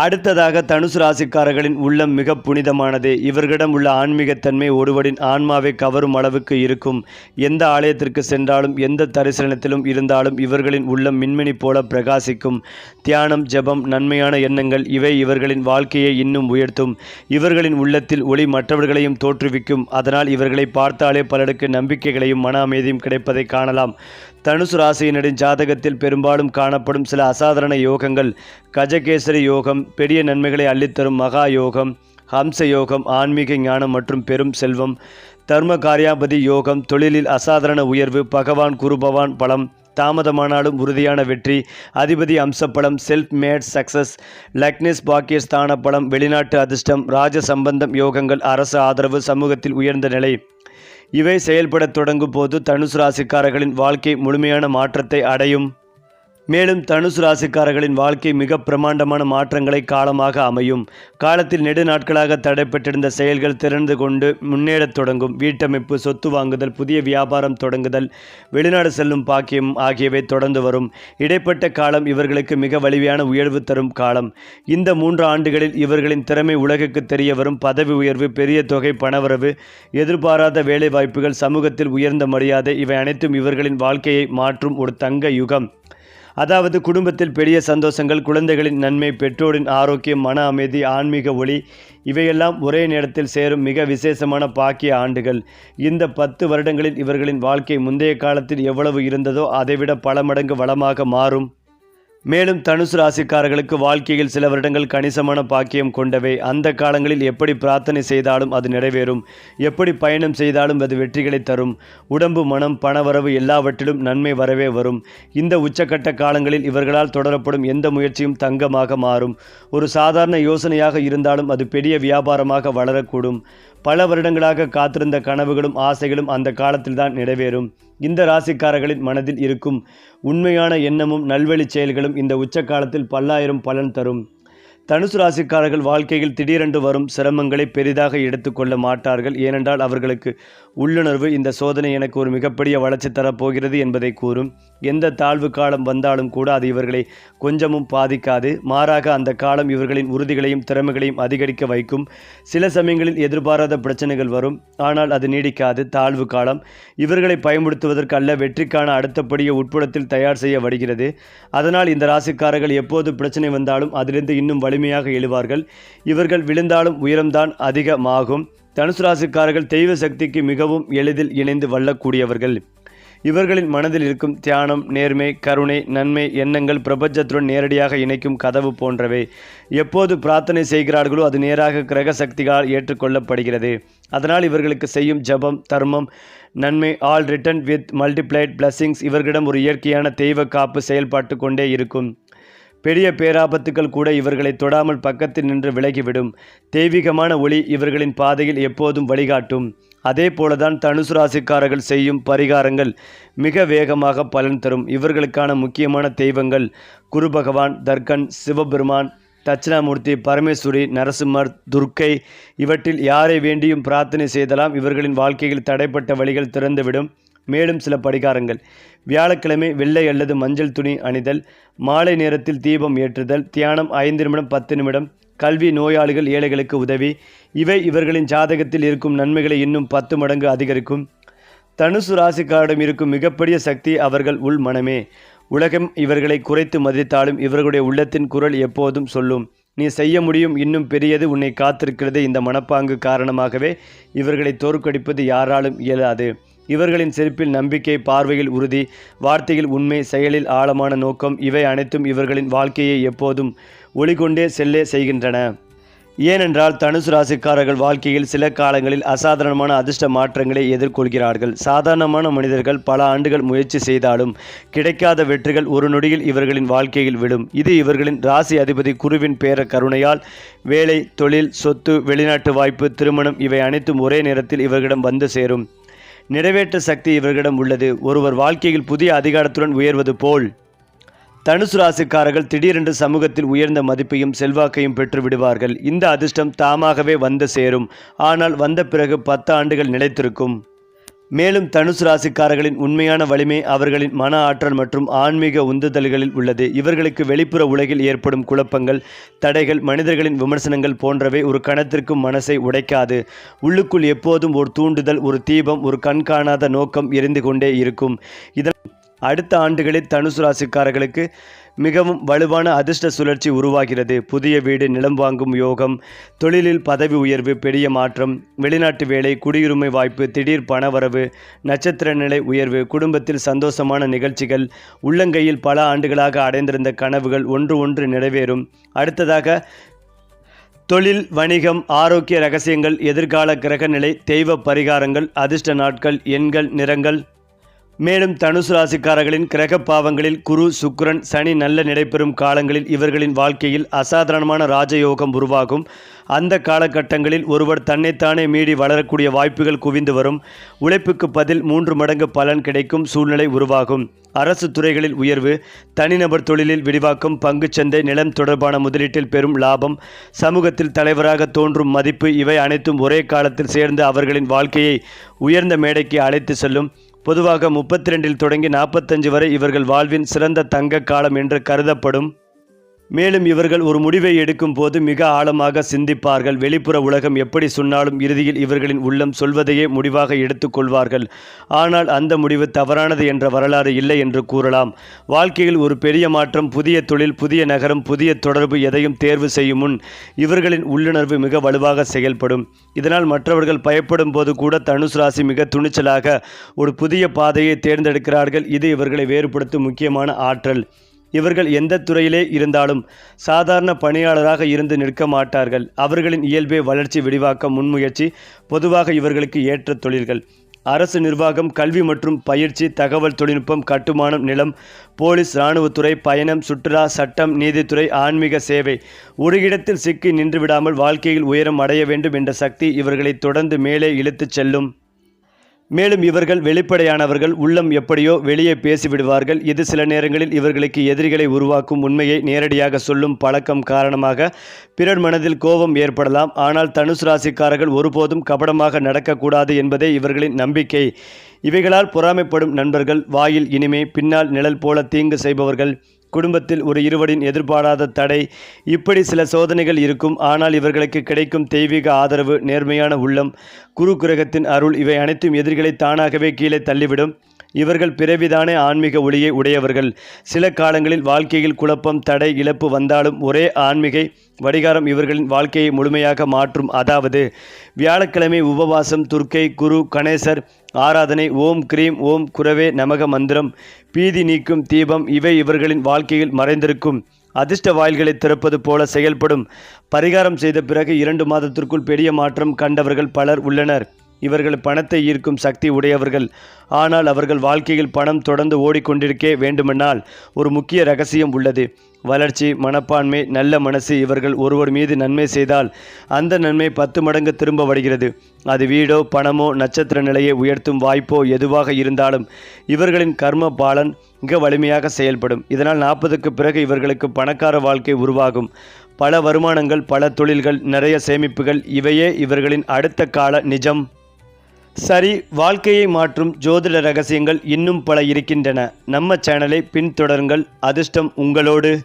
அடுத்ததாக தனுசு ராசிக்காரர்களின் உள்ளம் மிக புனிதமானது. இவர்களிடம் உள்ள ஆன்மீகத்தன்மை ஒருவரின் ஆன்மாவை கவரும் அளவுக்கு இருக்கும். எந்த ஆலயத்திற்கு சென்றாலும் எந்த தரிசனத்திலும் இருந்தாலும் இவர்களின் உள்ளம் மின்மினி போல பிரகாசிக்கும். தியானம் ஜெபம் நன்மையான எண்ணங்கள் இவை இவர்களின் வாழ்க்கையை இன்னும் உயர்த்தும். இவர்களின் உள்ளத்தில் ஒளி மற்றவர்களையும் தோற்றுவிக்கும். அதனால் இவர்களை பார்த்தாலே பலருக்கு நம்பிக்கைகளையும் மன அமைதியும் கிடைப்பதை காணலாம். தனுசு ராசியினரின் ஜாதகத்தில் பெரும்பாலும் காணப்படும் சில அசாதாரண யோகங்கள். கஜகேசரி யோகம் பெரிய நன்மைகளை அள்ளித்தரும் மகா யோகம் ஹம்ச யோகம் ஆன்மீக ஞானம் மற்றும் பெரும் செல்வம். தர்ம காரியாபதி யோகம் தொழிலில் அசாதாரண உயர்வு பகவான் குருபவான் பலம் தாமதமானாலும் உறுதியான வெற்றி அதிபதி அம்சப்படம் செல்ஃப் மேட் சக்சஸ் லக்னிஸ் பாக்கியஸ்தான பலம் வெளிநாட்டு அதிர்ஷ்டம் ராஜ சம்பந்தம் யோகங்கள் அரசு ஆதரவு சமூகத்தில் உயர்ந்த நிலை. இவை செயல்படத் தொடங்கும் போது தனுசு ராசிக்காரர்களின் வாழ்க்கை முழுமையான மாற்றத்தை அடையும். மேலும் தனுசு ராசிக்காரர்களின் வாழ்க்கை மிக பிரமாண்டமான மாற்றங்களை காலமாக அமையும். காலத்தில் நெடு நாட்களாக தடைப்பட்டிருந்த செயல்கள் திறந்து கொண்டு முன்னேறத் தொடங்கும். வீட்டமைப்பு சொத்து வாங்குதல் புதிய வியாபாரம் தொடங்குதல் வெளிநாடு செல்லும் பாக்கியம் ஆகியவை தொடர்ந்து வரும். இடைப்பட்ட காலம் இவர்களுக்கு மிக வலிமையான உயர்வு தரும் காலம். இந்த மூன்று ஆண்டுகளில் இவர்களின் திறமை உலகுக்கு தெரிய வரும். பதவி உயர்வு பெரிய தொகை பணவரவு எதிர்பாராத வேலைவாய்ப்புகள் சமூகத்தில் உயர்ந்த மரியாதை இவை அனைத்தும் இவர்களின் வாழ்க்கையை மாற்றும் ஒரு தங்க யுகம். அதாவது குடும்பத்தில் பெரிய சந்தோஷங்கள் குழந்தைகளின் நன்மை பெற்றோரின் ஆரோக்கியம் மன அமைதி ஆன்மீக ஒளி இவையெல்லாம் ஒரே நேரத்தில் சேரும் மிக விசேஷமான பாக்கிய ஆண்டுகள். இந்த பத்து வருடங்களில் இவர்களின் வாழ்க்கை முந்தைய காலத்தில் எவ்வளவு இருந்ததோ அதைவிட பல மடங்கு வளமாக மாறும். மேலும் தனுசு ராசிக்காரர்களுக்கு வாழ்க்கையில் சில வருடங்கள் கணிசமான பாக்கியம் கொண்டவை. அந்த காலங்களில் எப்படி பிரார்த்தனை செய்தாலும் அது நிறைவேறும். எப்படி பயணம் செய்தாலும் அது வெற்றிகளை தரும். உடம்பு மனம் பணவரவு எல்லாவற்றிலும் நன்மை வரவே வரும். இந்த உச்சக்கட்ட காலங்களில் இவர்களால் தொடரப்படும் எந்த முயற்சியும் தங்கமாக மாறும். ஒரு சாதாரண யோசனையாக இருந்தாலும் அது பெரிய வியாபாரமாக வளரக்கூடும். பல வருடங்களாக காத்திருந்த கனவுகளும் ஆசைகளும் அந்த காலத்தில் தான் நிறைவேறும். இந்த ராசிக்காரர்களின் மனதில் இருக்கும் உண்மையான எண்ணமும் நல்வழி செயல்களும் இந்த உச்ச காலத்தில் பல்லாயிரம் பலன் தரும். தனுசு ராசிக்காரர்கள் வாழ்க்கையில் திடீரென்று வரும் சிரமங்களை பெரிதாக எடுத்துக்கொள்ள மாட்டார்கள். ஏனென்றால் அவர்களுக்கு உள்ளுணர்வு இந்த சோதனை எனக்கு ஒரு மிகப்பெரிய வளர்ச்சி தரப்போகிறது என்பதை கூறும். எந்த தாழ்வு காலம் வந்தாலும் கூட அது இவர்களை கொஞ்சமும் பாதிக்காது. மாறாக அந்த காலம் இவர்களின் உறுதிகளையும் திறமைகளையும் அதிகரிக்க வைக்கும். சில சமயங்களில் எதிர்பாராத பிரச்சனைகள் வரும். ஆனால் அது நீடிக்காது. தாழ்வு காலம் இவர்களை பயன்படுத்துவதற்கு அல்ல வெற்றிக்கான அடுத்தபடியை உட்புறத்தில் தயார் செய்ய வருகிறது. அதனால் இந்த ராசிக்காரர்கள் எப்போது பிரச்சனை வந்தாலும் அதிலிருந்து இன்னும் வலி வலிமையாக எழுவார்கள். இவர்கள் விழுந்தாலும் உயரம்தான் அதிகமாகும். தனுசு ராசிக்காரர்கள் தெய்வ சக்திக்கு மிகவும் எளிதில் இணைந்து வள்ளக்கூடியவர்கள் இவர்களின் மனதில் இருக்கும் தியானம் நேர்மை கருணை நன்மை எண்ணங்கள் பிரபஞ்சத்துடன் நேரடியாக இணைக்கும் கதவு போன்றவை. எப்போது பிரார்த்தனை செய்கிறார்களோ அது நேராக கிரக சக்திகளால் ஏற்றுக்கொள்ளப்படுகிறது. அதனால் இவர்களுக்கு செய்யும் ஜபம் தர்மம் நன்மை all return with multiplied blessings இவர்களிடம் ஒரு இயற்கையான தெய்வ காப்பு செயல்பாட்டு கொண்டே இருக்கும். பெரிய பேராபத்துக்கள் கூட இவர்களை தொடாமல் பக்கத்தில் நின்று விலகிவிடும். தெய்வீகமான ஒளி இவர்களின் பாதையில் எப்போதும் வழிகாட்டும். அதே போலதான் தனுசு ராசிக்காரர்கள் செய்யும் பரிகாரங்கள் மிக வேகமாக பலன் தரும். இவர்களுக்கான முக்கியமான தெய்வங்கள் குரு பகவான் தர்கன் சிவபெருமான் தட்சிணாமூர்த்தி பரமேஸ்வரி நரசிம்மர் துர்க்கை. இவற்றில் யாரை வேண்டியும் பிரார்த்தனை செய்தலாம். இவர்களின் வாழ்க்கையில் தடைப்பட்ட வழிகள் திறந்துவிடும். மேலும் சில படிகாரங்கள். வியாழக்கிழமை வெள்ளை அல்லது மஞ்சள் துணி அணிதல் மாலை நேரத்தில் தீபம் ஏற்றுதல் தியானம் ஐந்து நிமிடம் பத்து நிமிடம் கல்வி நோயாளிகள் ஏழைகளுக்கு உதவி. இவை இவர்களின் ஜாதகத்தில் இருக்கும் நன்மைகளை இன்னும் பத்து மடங்கு அதிகரிக்கும். தனுசு ராசிக்காரிடம் இருக்கும் மிகப்பெரிய சக்தி அவர்கள் உள் மனமே. உலகம் இவர்களை குறைத்து மதித்தாலும் இவர்களுடைய உள்ளத்தின் குரல் எப்போதும் சொல்லும். நீ செய்ய முடியும் இன்னும் பெரியது உன்னை காத்திருக்கிறது இந்த மனப்பாங்கு காரணமாகவே இவர்களை தோற்கடிப்பது யாராலும் இயலாது. இவர்களின் செருப்பில் நம்பிக்கை பார்வையில் உறுதி வார்த்தையில் உண்மை செயலில் ஆழமான நோக்கம் இவை அனைத்தும் இவர்களின் வாழ்க்கையை எப்போதும் ஒளிகொண்டே செல்லே செய்கின்றன. ஏனென்றால் தனுசு ராசிக்காரர்கள் வாழ்க்கையில் சில காலங்களில் அசாதாரணமான அதிர்ஷ்ட மாற்றங்களை எதிர்கொள்கிறார்கள். சாதாரணமான மனிதர்கள் பல ஆண்டுகள் முயற்சி செய்தாலும் கிடைக்காத வெற்றிகள் ஒரு நொடியில் இவர்களின் வாழ்க்கையில் விடும் இது இவர்களின் ராசி அதிபதி குருவின் பேர கருணையால் வேலை தொழில் சொத்து வெளிநாட்டு வாய்ப்பு திருமணம் இவை அனைத்தும் ஒரே நேரத்தில் இவர்களிடம் வந்து சேரும். நிறைவேற்ற சக்தி இவர்களிடம் உள்ளது. ஒருவர் வாழ்க்கையில் புதிய அதிகாரத்துடன் உயர்வது போல். தனுசு ராசிக்காரர்கள் திடீரென்று சமூகத்தில் உயர்ந்த மதிப்பையும் செல்வாக்கையும் பெற்று விடுவார்கள். இந்த அதிர்ஷ்டம் தாமாகவே வந்து சேரும். ஆனால் வந்த பிறகு பத்து ஆண்டுகள் நிலைத்திருக்கும். மேலும் தனுசு ராசிக்காரர்களின் உண்மையான வலிமை அவர்களின் மன ஆற்றல் மற்றும் ஆன்மீக உந்துதல்களில் உள்ளது. இவர்களுக்கு வெளிப்புற உலகில் ஏற்படும் குழப்பங்கள் தடைகள் மனிதர்களின் விமர்சனங்கள் போன்றவை ஒரு கணத்திற்கும் மனசை உடைக்காது. உள்ளுக்குள் எப்போதும் ஒரு தூண்டுதல் ஒரு தீபம் ஒரு கண்காணாத நோக்கம் எரிந்து கொண்டே இருக்கும். இதன் அடுத்த ஆண்டுகளில் தனுசு ராசிக்காரர்களுக்கு மிகவும் வலுவான அதிர்ஷ்ட சுழற்சி உருவாகிறது. புதிய வீடு நிலம் வாங்கும் யோகம் தொழிலில் பதவி உயர்வு பெரிய மாற்றம் வெளிநாட்டு வேலை குடியுரிமை வாய்ப்பு திடீர் பணவரவு நட்சத்திர நிலை உயர்வு குடும்பத்தில் சந்தோஷமான நிகழ்ச்சிகள் உள்ளங்கையில் பல ஆண்டுகளாக அடைந்திருந்த கனவுகள் ஒன்று ஒன்று நிறைவேறும். அடுத்ததாக தொழில் வணிகம் ஆரோக்கிய ரகசியங்கள் எதிர்கால கிரகநிலை தெய்வ பரிகாரங்கள் அதிர்ஷ்ட நாட்கள் எண்கள் நிறங்கள் மேலும் தனுசு ராசிக்காரர்களின் கிரக பாவங்களில் குரு சுக்ரன் சனி நல்ல நடைபெறும் காலங்களில் இவர்களின் வாழ்க்கையில் அசாதாரணமான ராஜயோகம் உருவாகும். அந்த காலகட்டங்களில் ஒருவர் தன்னைத்தானே மீறி வளரக்கூடிய வாய்ப்புகள் குவிந்து வரும். உழைப்புக்கு பதில் மூன்று மடங்கு பலன் கிடைக்கும் சூழ்நிலை உருவாகும். அரசு துறைகளில் உயர்வு தனிநபர் தொழிலில் விரிவாக்கம் பங்குச்சந்தை நிலம் தொடர்பான முதலீட்டில் பெரும் லாபம் சமூகத்தில் தலைவராக தோன்றும் மதிப்பு இவை அனைத்தும் ஒரே காலத்தில் சேர்ந்து அவர்களின் வாழ்க்கையை உயர்ந்த மேடைக்கு அழைத்து செல்லும். பொதுவாக முப்பத்தி ரெண்டில் தொடங்கி நாற்பத்தஞ்சு வரை இவர்கள் வாழ்வின் சிறந்த தங்க காலம் என்று கருதப்படும் மேலும் இவர்கள் ஒரு முடிவை எடுக்கும் போது மிக ஆழமாக சிந்திப்பார்கள். வெளிப்புற உலகம் எப்படி சொன்னாலும் இறுதியில் இவர்களின் உள்ளம் சொல்வதையே முடிவாக எடுத்துக்கொள்வார்கள். ஆனால் அந்த முடிவு தவறானது என்ற வரலாறு இல்லை என்று கூறலாம். வாழ்க்கையில் ஒரு பெரிய மாற்றம் புதிய தொழில் புதிய நகரம் புதிய தொடர்பு எதையும் தேர்வு செய்யும் முன் இவர்களின் உள்ளுணர்வு மிக வலுவாக செயல்படும். இதனால் மற்றவர்கள் பயப்படும் போது கூட தனுசு ராசி மிக துணிச்சலாக ஒரு புதிய பாதையை தேர்ந்தெடுக்கிறார்கள். இது இவர்களை வேறுபடுத்தும் முக்கியமான ஆற்றல். இவர்கள் எந்த துறையிலே இருந்தாலும் சாதாரண பணியாளராக இருந்து நிற்க மாட்டார்கள். அவர்களின் இயல்பே வளர்ச்சி விரிவாக்க முன்முயற்சி பொதுவாக இவர்களுக்கு ஏற்ற தொழில்கள். அரசு நிர்வாகம் கல்வி மற்றும் பயிற்சி தகவல் தொழில்நுட்பம் கட்டுமானம் நிலம் போலீஸ் இராணுவத்துறை பயணம் சுற்றுலா சட்டம் நீதித்துறை ஆன்மீக சேவை. ஒரு இடத்தில் சிக்கி நின்றுவிடாமல் வாழ்க்கையில் உயரம் அடைய வேண்டும் என்ற சக்தி இவர்களை தொடர்ந்து மேலே இழுத்துச் செல்லும். மேலும் இவர்கள் வெளிப்படையானவர்கள் உள்ளம் எப்படியோ வெளியே பேசிவிடுவார்கள். இது சில நேரங்களில் இவர்களுக்கு எதிரிகளை உருவாக்கும் உண்மையை நேரடியாக சொல்லும் பழக்கம் காரணமாக பிறர் மனதில் கோபம் ஏற்படலாம். ஆனால் தனுசு ராசிக்காரர்கள் ஒருபோதும் கபடமாக நடக்கக்கூடாது என்பதே இவர்களின் நம்பிக்கை. இவைகளால் பொறாமைப்படும் நண்பர்கள் வாயில் இனிமே பின்னால் நிழல் போல தீங்கு செய்பவர்கள் குடும்பத்தில் ஒரு இருவரின் எதிர்பாராத தடை. இப்படி சில சோதனைகள் இருக்கும். ஆனால் இவர்களுக்கு கிடைக்கும் தெய்வீக ஆதரவு நேர்மையான உள்ளம் குரு கிரகத்தின் அருள் இவை அனைத்தும் எதிரிகளை தானாகவே கீழே தள்ளிவிடும். இவர்கள் பிறவிதானே ஆன்மீக ஒளியை உடையவர்கள். சில காலங்களில் வாழ்க்கையில் குழப்பம் தடை இழப்பு வந்தாலும் ஒரே ஆன்மீக வடிகாரம் இவர்களின் வாழ்க்கையை முழுமையாக மாற்றும். அதாவது வியாழக்கிழமை உபவாசம் துர்க்கை குரு கணேசர் ஆராதனை ஓம் கிரீம் ஓம் குரவே நமக மந்திரம் பீதி நீக்கும் தீபம் இவை இவர்களின் வாழ்க்கையில் மறைந்திருக்கும். அதிர்ஷ்ட வாயில்களை திறப்பது போல செயல்படும். பரிகாரம் செய்த பிறகு இரண்டு மாதத்திற்குள் பெரிய மாற்றம் கண்டவர்கள் பலர் உள்ளனர். இவர்கள் பணத்தை ஈர்க்கும் சக்தி உடையவர்கள். ஆனால் அவர்கள் வாழ்க்கையில் பணம் தொடர்ந்து ஓடிக்கொண்டிருக்கே வேண்டுமென்னால் ஒரு முக்கிய ரகசியம் உள்ளது. வளர்ச்சி மனப்பான்மை நல்ல மனசு இவர்கள் ஒருவர் மீது நன்மை செய்தால் அந்த நன்மை பத்து மடங்கு திரும்ப வருகிறது. அது வீடோ பணமோ நட்சத்திர நிலையை உயர்த்தும் வாய்ப்போ எதுவாக இருந்தாலும் இவர்களின் கர்ம பாலன் மிக வலிமையாக செயல்படும். இதனால் நாற்பதுக்கு பிறகு இவர்களுக்கு பணக்கார வாழ்க்கை உருவாகும். பல வருமானங்கள் பல தொழில்கள் நிறைய சேமிப்புகள் இவையே இவர்களின் அடுத்த கால நிஜம். சரி வாழ்க்கையை மாற்றும் ஜோதிட ரகசியங்கள் இன்னும் பல இருக்கின்றன. நம்ம சேனலை பின்தொடருங்கள். அதிர்ஷ்டம் உங்களோடு.